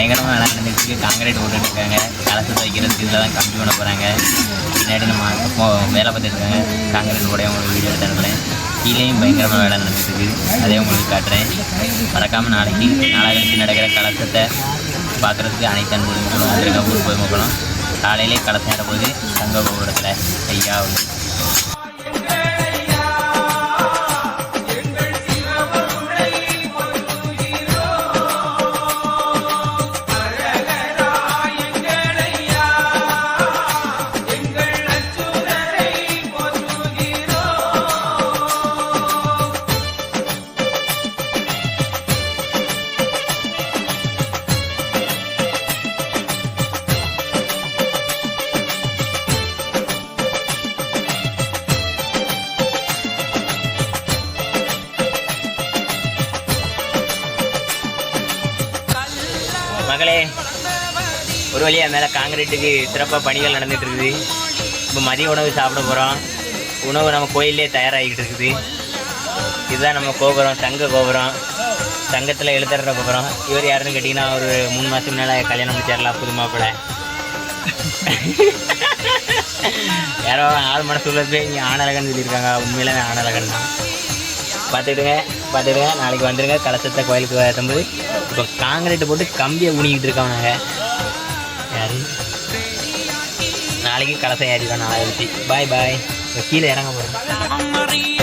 பயங்கரமாக வேலை நடந்துட்டு காங்கிரீட் போட்டுட்டு இருக்காங்க கலசத்தை வைக்கிறதுக்கு இதில் தான் கம்மி பண்ண போகிறாங்க பின்னாடி நம்ம வேலை பார்த்துட்டு இருக்காங்க. காங்கிரீட் போட உங்களுக்கு வீடியோ எடுத்து அனுப்புகிறேன் கீழேயும் பயங்கரமாக வேலை நடந்துட்டு அதே உங்களுக்கு காட்டுறேன். மறக்காமல் நாளைக்கு நாளாக நடக்கிற கலசத்தை பார்க்குறதுக்கு அனைத்து அன்புகளும் வந்திருக்க ஊர் பொதுமக்களும் காலையிலே கலசம் ஏற தங்க கோபுரத்தில். ஐயா. ஒரு வழியாக மேலே காங்கிரீட்டுக்கு சிறப்பாக பணிகள் நடந்துகிட்டு இருக்குது. இப்போ மதிய உணவு சாப்பிட போகிறோம் உணவு நம்ம கோயிலே தயாராகிக்கிட்டு இருக்குது. இதுதான் நம்ம கோபுரம் தங்க கோபுரம். தங்கத்தில் எழுத்துற கோபுரம். இவர் யாருன்னு கேட்டிங்கன்னா ஒரு மூணு மாதத்துக்கு முன்னால் கல்யாணம் முடிச்சிடலாம் புது மாப்பிள்ளை யாரோ ஆள் மனசு உள்ளது இங்கே ஆனழகன் சொல்லியிருக்காங்க. உண்மையிலே ஆனழகன் தான். பார்த்துக்கிடுங்க பார்த்துக்கிடுங்க. நாளைக்கு வந்துடுங்க கலசத்தை கோயிலுக்கு வரும்போது இப்போ காங்கிரீட் போட்டு கம்பியை ஊனிக்கிட்டு இருக்கோம் நாங்கள் நாளைக்கு கலசம் ஏறிடுவோம் நாளைக்கு பாய் பாய் கீழே இறங்க போகிறேன்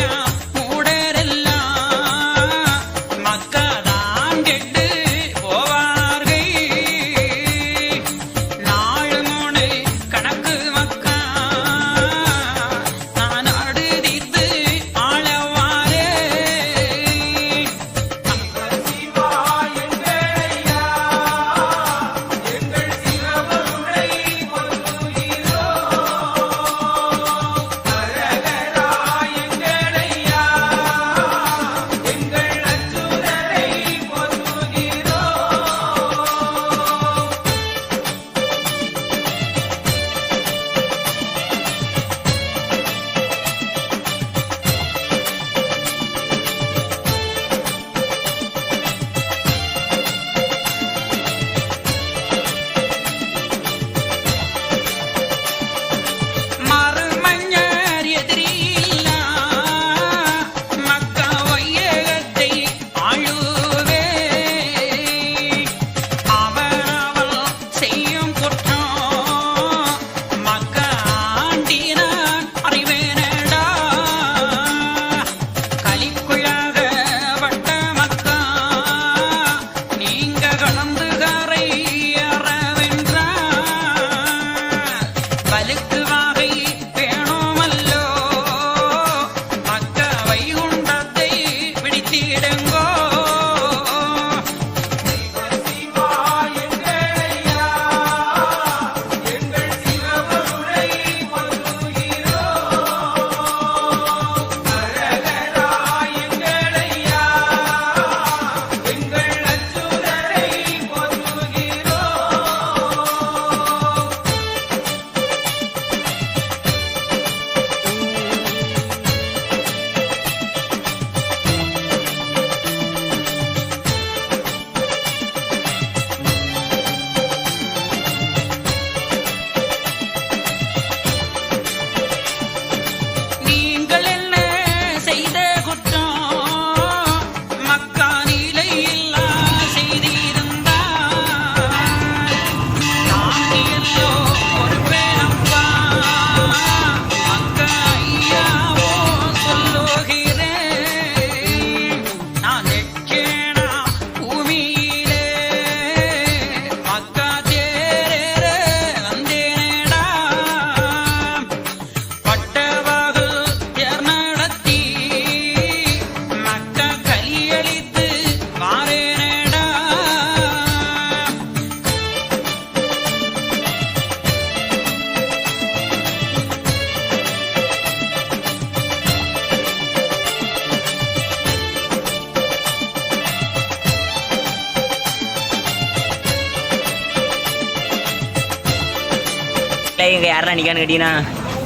இங்கே யாரெல்லாம் நிற்கான்னு கேட்டிங்கன்னா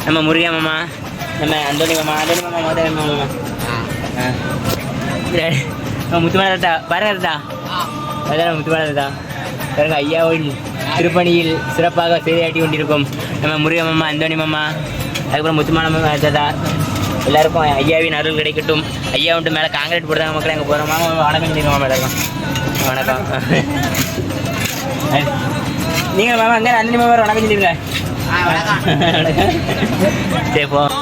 நம்ம முருகன் மாமா நம்ம அந்தோனி மாமா அந்தோனி மாமா மோதன் மாமா. ஆ. நம்ம முத்துமலை தாத்தா பாருங்க தாத்தா. அதான் முத்துமானது தான் பாருங்க ஐயாவின் திருப்பணியில் சிறப்பாக செய்தியாட்டி கொண்டிருக்கும் நம்ம முருகன் மாமா அந்தோணி மாமா அதுக்கப்புறம் முத்துமான மாமா தாத்தா. எல்லாருக்கும் ஐயாவின் அருள் கிடைக்கட்டும். ஐயா வந்துட்டு மேலே காங்கிரீட் போடுறாங்க மக்கள் அங்கே போகிறோம் மாமா வணக்கம் மாமா எல்லாருக்கும் வணக்கம். நீங்கள் மாமா அங்கே அந்தனி மாமா வணக்கம் เอ来ละค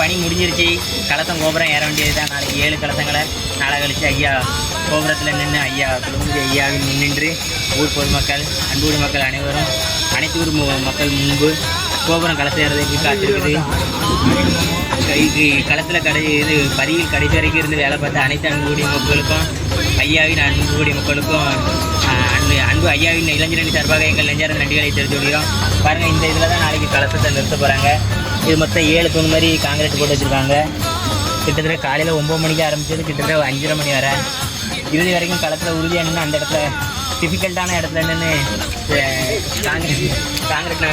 பணி முடிஞ்சிருச்சு. கலசம் கோபுரம் ஏற வேண்டியது தான் நாளைக்கு ஏழு கலசங்களை நாளை கழிச்சு ஐயா கோபுரத்தில் நின்று ஐயா குடும்பி ஐயாவில் நின்று ஊர் பொதுமக்கள் அன்பூர் மக்கள் அனைவரும் அனைத்து ஊர் மக்கள் முன்பு கோபுரம் கலசம் ஏறதுக்கு காத்திருக்குது. கைக்கு களத்தில் கடை இது பதியில் கடைசி வரைக்கும் இருந்து வேலை பார்த்த அனைத்து அன்புடைய மக்களுக்கும் ஐயாவின் அன்புடைய மக்களுக்கும் அன்பு அன்பு ஐயாவின் இளைஞரணி சார்பாக எங்கள் நெஞ்சார நன்றிகளை தெரிஞ்சு கொள்கிறோம். பாருங்கள் இந்த இதில் தான் நாளைக்கு கலசத்தை நிறுத்த போகிறாங்க இது மொத்தம் ஏழு தூண் மாதிரி காங்கிரீட் போட்டு வச்சுருக்காங்க. கிட்டத்தட்ட காலையில் ஒம்பது மணிக்கு ஆரம்பிச்சது கிட்டத்தட்ட அஞ்சரை மணி வரை. இறுதி வரைக்கும் களத்தில் உறுதியாக நின்று அந்த இடத்துல டிஃபிகல்ட்டான இடத்துல நின்று காங்கிரீட் காங்கிரீட்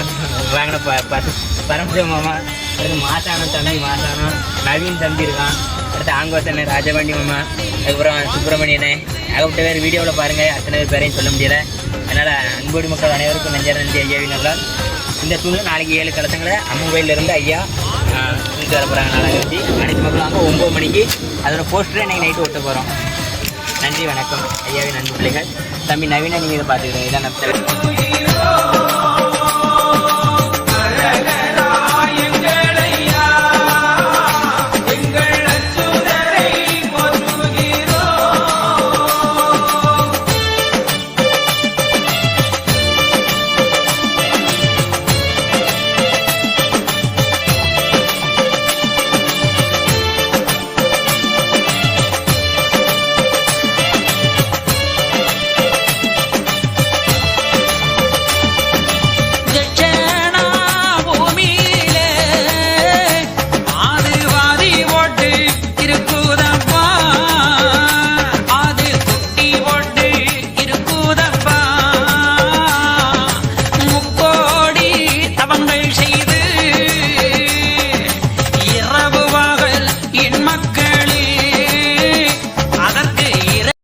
வாங்கின ப பத்து பரமசிவ மாமா அடுத்து மாசானம் தம்பி மாசானம் நவீன் தம்பி இருக்கான். அடுத்து ஆங்கோசன் ராஜபாண்டி மாமா அதுக்கப்புறம் சுப்பிரமணியனே. அகப்பட்ட பேர் வீடியோவில் பாருங்கள் அத்தனை பேர் பேரையும் சொல்ல முடியலை. அதனால் அன்போடி மக்கள் அனைவருக்கும் நெஞ்சார நன்றி ஐயாவின் இந்த தூணில் நாளைக்கு ஏழு கலசங்களை அம்மன் ஐயா தூக்கி வர போகிறாங்க நாளை அனைத்து மக்களும் வாங்க ஒம்பது மணிக்கு அதோட போஸ்டரை இன்றைக்கி நைட்டு ஒட்ட போகிறோம் நன்றி வணக்கம். ஐயாவின் நன்றி பிள்ளைகள். தம்பி நவீன நீங்கள் இதை பார்த்துக்கிறேன் இதான் நம்ம